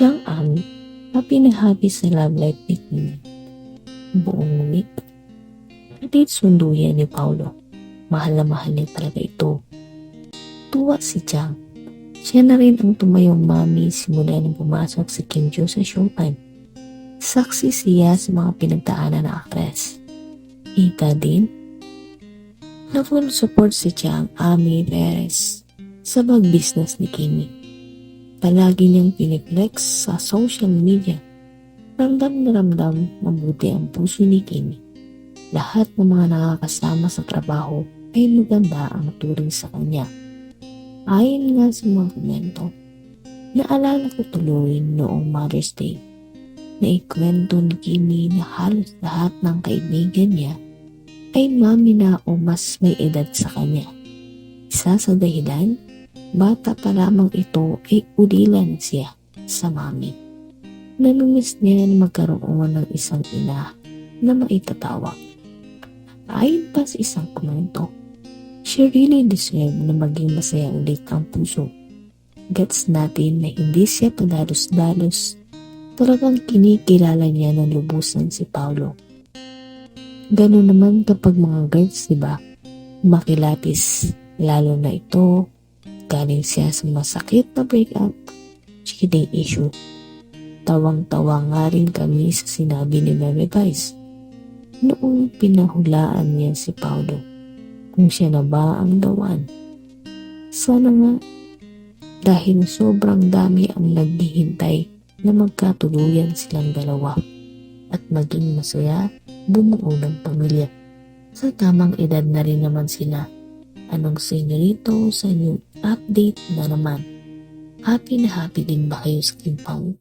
Chang Ang, na happy sa love life ni Kimi. Buong ngunit. Hindi sundo yan ni Paulo. Mahal na mahal niya talaga ito. Tuwa si Chang. Siya na rin ang tumayong mami simula nang pumasok si Kim Jo sa showtime. Saksi siya sa mga pinagdaanan ng aktres. Ika din. Na full support si Chang Ami Perez sa mag-business ni Kimi. Palagi niyang piniflex sa social media. Ramdam na ramdam mabuti ang puso ni Kimi. Lahat ng mga nakakasama sa trabaho ay maganda ang turing sa kanya. Ayon nga sa mga komento, naalala ko tuloy noong Mother's Day na ikwento ni Kimi na halos lahat ng kaibigan niya ay mami na o mas may edad sa kanya. Isa sa dahilan, bata pa lamang ito ay ulilan siya sa mami. Nanumis niya na magkaroon ng isang ina na maitatawag. Ayon pa sa isang komento, she really deserve na maging masaya ulit ang puso. Gets natin na hindi siya padalos-dalos talagang kinikilala niya ng lubusan si Paulo. Ganun naman kapag mga girls, di ba? Makilatis, lalo na ito, galing siya sa masakit na breakup, cheating issue. Tawang-tawa nga rin kami sa sinabi ni Meme Vice. Noong pinahulaan niya si Paulo, kung siya na ba ang dawan. Sana nga, dahil sobrang dami ang naghihintay na magkatuluyan silang dalawa at maging masaya bumuo ng pamilya. Sa tamang edad na rin naman sila. Anong senyorito sa inyong update na naman? Happy na happy din ba kayo sa Kimpang?